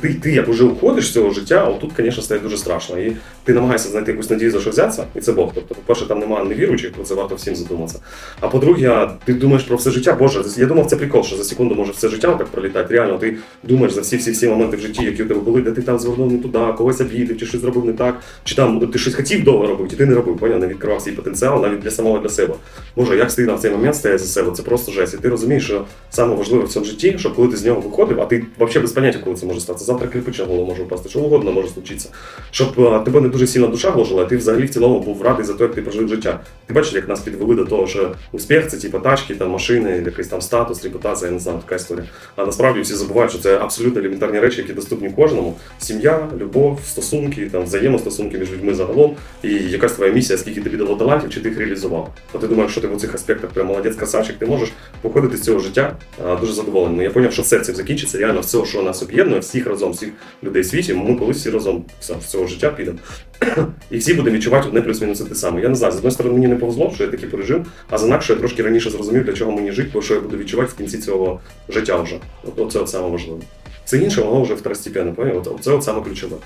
Ти, ти як вже уходиш з цього життя, отут, звісно, стає дуже страшно. І ти намагаєшся знайти якусь надію за що взятися, і це Бог. Тобто, по-перше, там немає невіруючих, про це варто всім задуматися. А по-друге, ти думаєш про все життя, Боже, я думав, це прикол, що за секунду може все життя так пролітати. Реально, ти думаєш за всі всі всі моменти в житті, які у тебе були, де ти там звернув не туди, когось обідав, чи щось зробив не так, чи там ти щось хотів довго робити, і ти не робив, поняв, не відкривав свій потенціал навіть для самого для себе. Боже, як стидно в цей момент стоять за себе, це просто жесть. І ти розумієш, що саме важливе в цьому житті, що коли ти з нього виходив, а ти взагалі без поняття, коли це може статися. Завтра кирпич на голову може впасти, що угодно може случитися. Щоб а, тебе не дуже сильно душа гложила, а ти взагалі в цілому був радий за те, як ти прожив життя. Ти бачиш, як нас підвели до того, що успіх це типу тачки, там машини, якийсь там статус, репутація, я не знаю, така історія. А насправді всі забувають, що це абсолютно елементарні речі, які доступні кожному. Сім'я, любов, стосунки, там взаємостосунки між людьми загалом, і якась твоя місія, скільки тобі дало талантів, чи ти їх реалізував. От ти думаєш, що ти в цих аспектах прям молодець красавчик, ти можеш походити з цього життя а, дуже задоволеним. Я зрозумів, що все це закінчиться реально все, що нас об'єднує, всіх разом, всіх людей в світі, ми колись всі разом все, з цього життя підемо. І всі будемо відчувати одне плюс-мінус те саме. Я не знаю, з одної сторони мені не повезло, що я такий пережив, а з інакше я трошки раніше зрозумів, для чого мені жити, бо що я буду відчувати в кінці цього життя вже. От, от саме важливе. Це інше, воно вже второстепенно, поняв? От, це от саме ключове.